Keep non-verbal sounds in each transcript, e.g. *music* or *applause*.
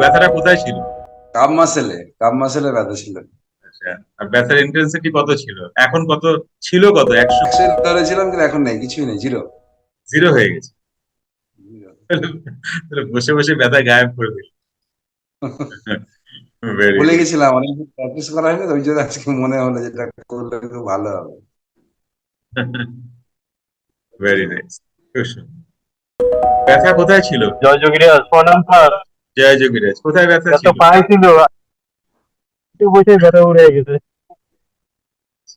ব্যথাটা কোথায় ছিল? কাম মাসেলে কাম মাসেলে ব্যথা ছিল। আচ্ছা আর ব্যথার ইন্টেন্সিটি কত ছিল? এখন কত ছিল কত? একশো একশো ধরেছিলাম কিন্তু এখন নেই কিছুই নেই জিরো জিরো হয়ে গেছে। বসে বসে ব্যথা গায়েব করে দিল ভুলে গেছিলাম অনেক প্র্যাকটিস করা হয়নি ওই জন্য আজকে মনে হলো যেটা করলে একটু ভালো হবে. খুব সুন্দর। ব্যথা কোথায় ছিল? জয় যোগীরাজ প্রণাম স্যার। জয় যোগীরাজ কোথায় ব্যথা ছিল? পায়ে ছিল একটু বসে ব্যথা উড়ে গেছে।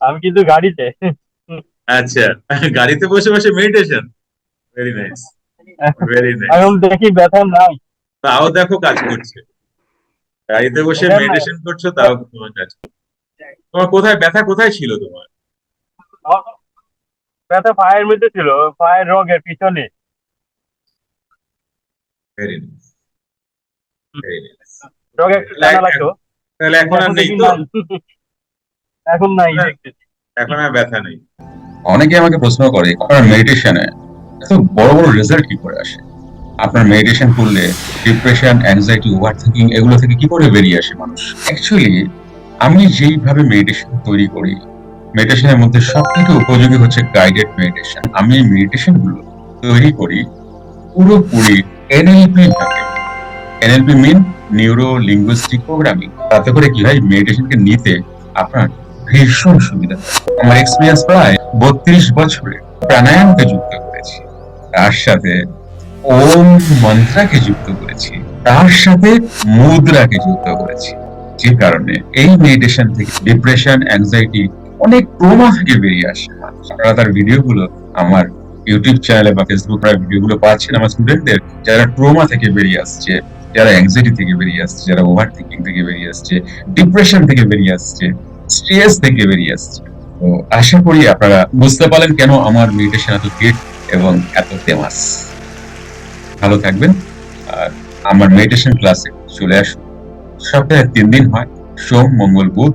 আমি কিন্তু গাড়িতে। আচ্ছা গাড়িতে বসে বসে meditation very nice very nice এখন দেখি ব্যথা নাই। তাও দেখো কাজ করছে। গাড়িতে বসে মেডিটেশন করছ তাও তোমার কাজ তোমার কোথায় ব্যথা কোথায় ছিল তোমার? ব্যথা পায়ের মধ্যে ছিল পায়ের রগের পিছনে। ভেরি নাইস ভেরি একটু টানা লাগতো তাহলে এখন আর নেই তো? *laughs* এখন নাই। এখন আর ব্যথা নেই। অনেকে আমাকে প্রশ্ন করে আপনার মেডিটেশনে এত বড় বড় রেজাল্ট কি করে আসে? আপনার মেডিটেশন করলে ডিপ্রেশন অ্যাংজাইটি ওভার থিঙ্কিং এগুলো থেকে কি করে বেরিয়ে আসে মানুষ? অ্যাকচুয়ালি আমি যেইভাবে মেডিটেশন তৈরি করি মেডিটেশনের মধ্যে সব থেকে উপযোগী হচ্ছে গাইডেড মেডিটেশন আমি এই মেডিটেশনগুলো তৈরি করি পুরোপুরি এনএলপি ভাবে। NLP mean neuro linguistic programming তাতে করে কি হয় মেডিটেশনকে নিতে আপনার ভীষণ সুবিধা। আমার এক্সপিরিয়েন্স প্রায় বত্রিশ বছরে প্রাণায়ামকে যুক্ত করেছি। তার সাথে ওম মন্ত্রাকে যুক্ত করেছি। তার সাথে মুদ্রাকে যুক্ত করেছি। যে কারণে এই মেডিটেশন থেকে ডিপ্রেশন অ্যাংজাইটি অনেক ট্রমা থেকে বেরিয়ে আসে। আপনারা তার ভিডিওগুলো আমার ইউটিউব চ্যানেলে বা ফেসবুক ভিডিওগুলো পাচ্ছেন। আমার স্টুডেন্টদের যারা ট্রমা থেকে বেরিয়ে আসছে যারা অ্যাংজাইটি থেকে বেরিয়ে আসছে, যারা ওভার থিঙ্কিং থেকে বেরিয়ে আসছে ডিপ্রেশন থেকে বেরিয়ে আসছে স্ট্রেস থেকে বেরিয়ে আসছে। তো আশা করি আপনারা বুঝতে পারলেন কেন আমার মেডিটেশন এত হিট এবং এত ফেমাস ভালো থাকবেন, আর আমার মেডিটেশন ক্লাসে চলে আসুন। সপ্তাহে তিন দিন হয়, সোম, মঙ্গল, বুধ,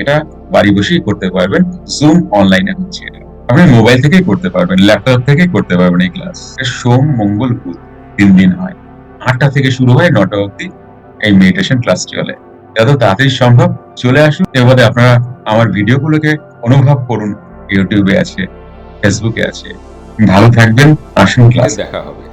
এটা বাড়ি বসেই করতে পারবেন জুম অনলাইনে হচ্ছে আপনি মোবাইল থেকেই করতে পারবেন ল্যাপটপ থেকেই করতে পারবেন এই ক্লাস সোম, মঙ্গল, বুধ, তিন দিন হয়। আটটা থেকে শুরু হয় নটা অব্দি এই মেডিটেশন ক্লাস চলে। যত তাড়াতাড়ি সম্ভব চলে আসুন এবারে আপনারা আমার ভিডিওগুলোকে অনুভব করুন। ইউটিউবে আছে ফেসবুকে আছে। ভালো থাকবেন, আসুন ক্লাস দেখা হবে।